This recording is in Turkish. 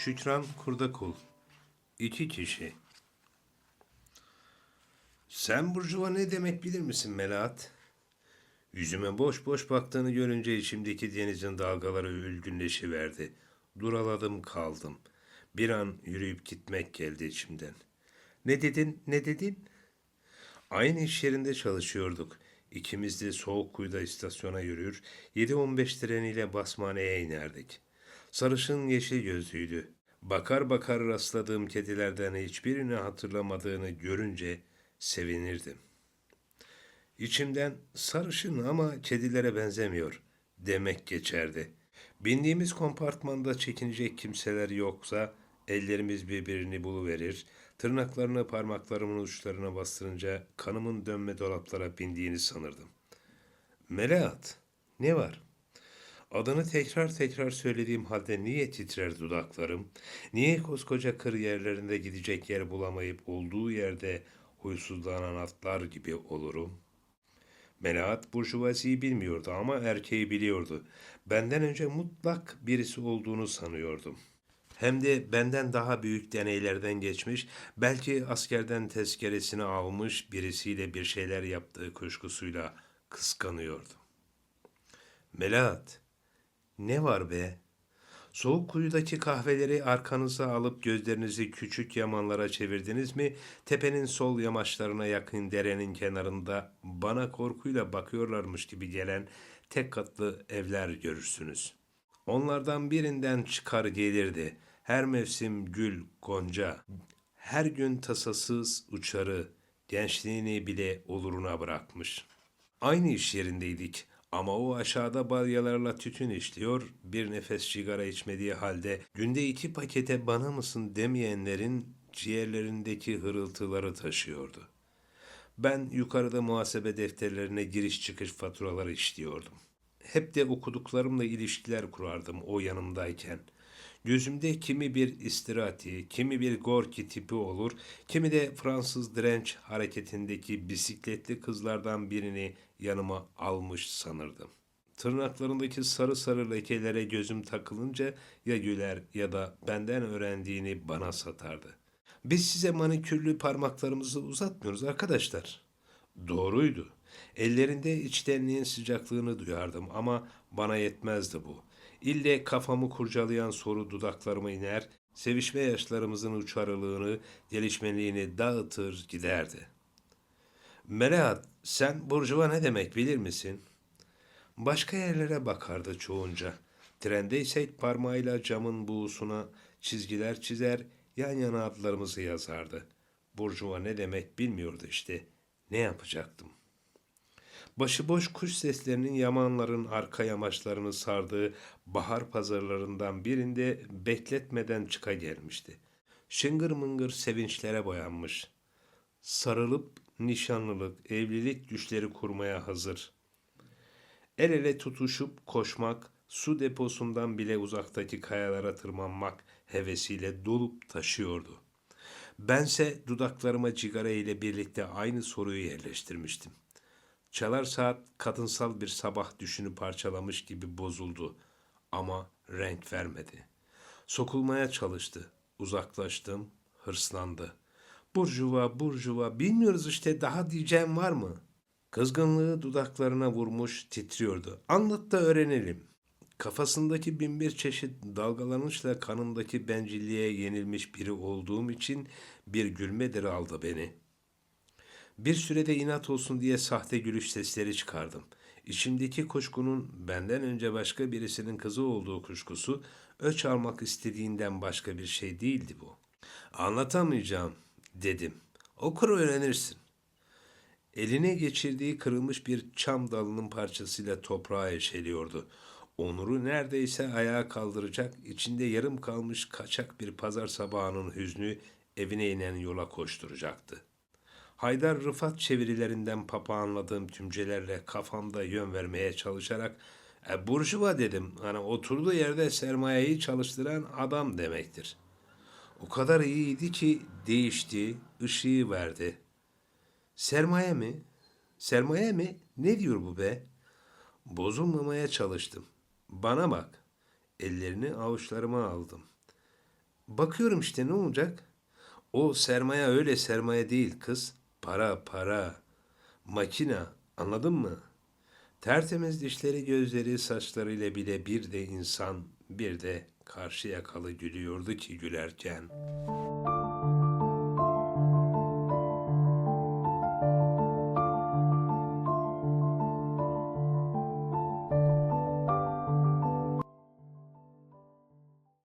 Şükran Kurdakul. İki kişi. Sen Burjuva ne demek bilir misin Melahat? Yüzüme boş boş baktığını görünce içimdeki denizin dalgaları ülgünleşiverdi. Duraladım kaldım. Bir an yürüyüp gitmek geldi içimden. Ne dedin, ne dedin? Aynı iş yerinde çalışıyorduk. İkimiz de soğuk kuyuda istasyona yürür, 7-15 treniyle basmaneye inerdik. Sarışın yeşil gözlüydü. Bakar bakar rastladığım kedilerden hiçbirini hatırlamadığını görünce sevinirdim. İçimden sarışın ama kedilere benzemiyor demek geçerdi. Bindiğimiz kompartmanda çekinecek kimseler yoksa ellerimiz birbirini buluverir, tırnaklarını parmaklarımın uçlarına bastırınca kanımın dönme dolaplara bindiğini sanırdım. Melahat, ne var? Adını tekrar tekrar söylediğim halde niye titrer dudaklarım? Niye koskoca kır yerlerinde gidecek yer bulamayıp olduğu yerde huysuzlanan atlar gibi olurum? Melahat burjuvaziyi bilmiyordu ama erkeği biliyordu. Benden önce mutlak birisi olduğunu sanıyordum. Hem de benden daha büyük deneylerden geçmiş, belki askerden tezkeresini almış birisiyle bir şeyler yaptığı kuşkusuyla kıskanıyordum. Melahat, ne var be? Soğuk kuyudaki kahveleri arkanıza alıp gözlerinizi küçük yamanlara çevirdiniz mi? Tepenin sol yamaçlarına yakın derenin kenarında bana korkuyla bakıyorlarmış gibi gelen tek katlı evler görürsünüz. Onlardan birinden çıkar gelirdi. Her mevsim gül, gonca. Her gün tasasız uçarı, gençliğini bile oluruna bırakmış. Aynı iş yerindeydik ama o aşağıda balyalarla tütün işliyor, bir nefes sigara içmediği halde günde iki pakete bana mısın demeyenlerin ciğerlerindeki hırıltıları taşıyordu. Ben yukarıda muhasebe defterlerine giriş çıkış faturaları işliyordum. Hep de okuduklarımla ilişkiler kurardım o yanımdayken. Gözümde kimi bir istirati, kimi bir Gorki tipi olur, kimi de Fransız direnç hareketindeki bisikletli kızlardan birini yanıma almış sanırdım. Tırnaklarındaki sarı sarı lekelere gözüm takılınca ya güler ya da benden öğrendiğini bana satardı. Biz size manikürlü parmaklarımızı uzatmıyoruz arkadaşlar. Doğruydu. Ellerinde içtenliğin sıcaklığını duyardım ama bana yetmezdi bu. İlle kafamı kurcalayan soru dudaklarıma iner, sevişme yaşlarımızın uçarılığını, gelişmeliğini dağıtır giderdi. Melahat, sen burjuva ne demek bilir misin? Başka yerlere bakardı çoğunca. Trendeysek parmağıyla camın buğusuna çizgiler çizer, yan yana adlarımızı yazardı. Burjuva ne demek bilmiyordu işte. Ne yapacaktım? Başıboş kuş seslerinin yamanların arka yamaçlarını sardığı bahar pazarlarından birinde bekletmeden çıka gelmişti. Şıngır mıngır sevinçlere boyanmış. Sarılıp nişanlılık, evlilik düşleri kurmaya hazır. El ele tutuşup koşmak, su deposundan bile uzaktaki kayalara tırmanmak hevesiyle dolup taşıyordu. Bense dudaklarıma cigara ile birlikte aynı soruyu yerleştirmiştim. Çalar saat kadınsal bir sabah düşünü parçalamış gibi bozuldu ama renk vermedi. Sokulmaya çalıştı. Uzaklaştım, hırslandı. Burjuva, burjuva, bilmiyoruz işte daha diyeceğim var mı? Kızgınlığı dudaklarına vurmuş titriyordu. Anlat da öğrenelim. Kafasındaki binbir çeşit dalgalanışla kanındaki bencilliğe yenilmiş biri olduğum için bir gülmedir aldı beni.'' Bir sürede inat olsun diye sahte gülüş sesleri çıkardım. İçimdeki kuşkunun benden önce başka birisinin kızı olduğu kuşkusu öç almak istediğinden başka bir şey değildi bu. Anlatamayacağım dedim. Okur öğrenirsin. Eline geçirdiği kırılmış bir çam dalının parçasıyla toprağa eşeliyordu. Onur'u neredeyse ayağa kaldıracak, içinde yarım kalmış kaçak bir pazar sabahının hüznü evine inen yola koşturacaktı. Haydar Rıfat çevirilerinden papağanladığım tümcelerle kafamda yön vermeye çalışarak e, burjuva dedim. Hani oturduğu yerde sermayeyi çalıştıran adam demektir. O kadar iyiydi ki değişti, ışığı verdi. Sermaye mi? Sermaye mi? Ne diyor bu be? Bozulmamaya çalıştım. Bana bak. Ellerini avuçlarıma aldım. Bakıyorum işte ne olacak? O sermaye öyle sermaye değil kız. Para para. Makina anladın mı? Tertemiz dişleri gözleri saçlarıyla bile bir de insan bir de karşı yakalı gülüyordu ki gülerken.